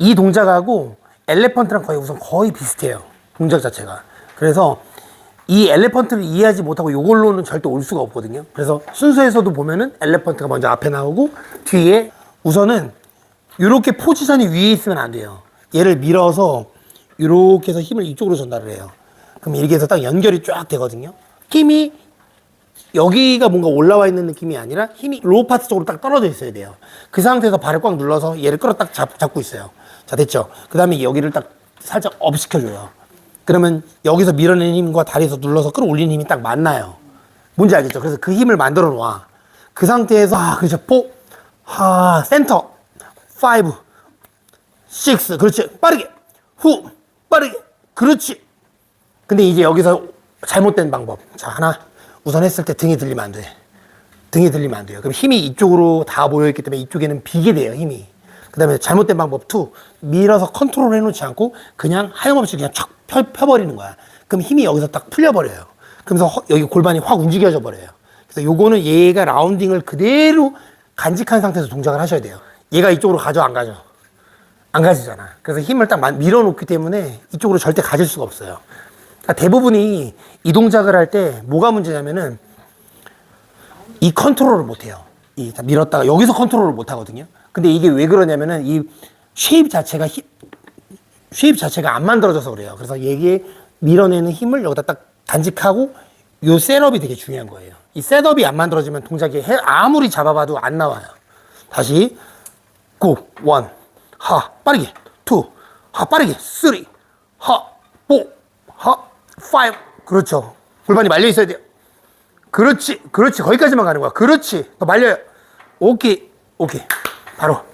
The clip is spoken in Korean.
이 동작하고 엘레펀트랑 거의 우선 거의 비슷해요. 동작 자체가. 그래서 이 엘레펀트를 이해하지 못하고 이걸로는 절대 올 수가 없거든요. 그래서 순서에서도 보면은 엘레펀트가 먼저 앞에 나오고 뒤에 우선은 이렇게 포지션이 위에 있으면 안 돼요. 얘를 밀어서 이렇게 해서 힘을 이쪽으로 전달을 해요. 그럼 이렇게 해서 딱 연결이 쫙 되거든요. 힘이 여기가 뭔가 올라와 있는 느낌이 아니라 힘이 로우 파트 쪽으로 딱 떨어져 있어야 돼요. 그 상태에서 발을 꽉 눌러서 얘를 끌어 딱 잡, 잡고 있어요. 자, 됐죠? 그 다음에 여기를 딱 살짝 업 시켜줘요. 그러면 여기서 밀어내는 힘과 다리에서 눌러서 끌어올리는 힘이 딱 맞나요? 뭔지 알겠죠? 그래서 그 힘을 만들어 놓아. 그 상태에서, 아, 그렇죠. 4, 하, 센터, 5, 6, 그렇지. 빠르게, 후, 빠르게, 그렇지. 근데 이제 여기서 잘못된 방법. 자, 하나. 우선 했을 때 등이 들리면 안 돼. 등이 들리면 안 돼요. 그럼 힘이 이쪽으로 다 모여있기 때문에 이쪽에는 비게 돼요, 힘이. 그 다음에 잘못된 방법 투 밀어서 컨트롤 해놓지 않고 그냥 하염없이 그냥 촥 펴, 펴버리는 거야. 그럼 힘이 여기서 딱 풀려버려요. 그러면서 허- 여기 골반이 확 움직여져 버려요. 그래서 요거는 얘가 라운딩을 그대로 간직한 상태에서 동작을 하셔야 돼요. 얘가 이쪽으로 가죠, 안 가죠? 안 가지잖아. 그래서 힘을 딱 만- 밀어놓기 때문에 이쪽으로 절대 가질 수가 없어요. 그러니까 대부분이 이 동작을 할 때 뭐가 문제냐면은 이 컨트롤을 못 해요. 이다 밀었다가 여기서 컨트롤을 못 하거든요. 근데 이게 왜 그러냐면은 이 쉐입 자체가 힘, 쉐입 자체가 안 만들어져서 그래요. 그래서 얘기에 밀어내는 힘을 여기다 딱 간직하고 요 셋업이 되게 중요한 거예요. 이 셋업이 안 만들어지면 동작이 해- 아무리 잡아봐도 안 나와요. 다시 고, 원, 하, 빠르게, 투, 하, 빠르게, 쓰리, 하, 뽀, 하, 파이브. 그렇죠. 골반이 말려 있어야 돼요. 그렇지, 그렇지. 거기까지만 가는 거야. 그렇지. 더 말려요. 오케이, 오케이. 바로.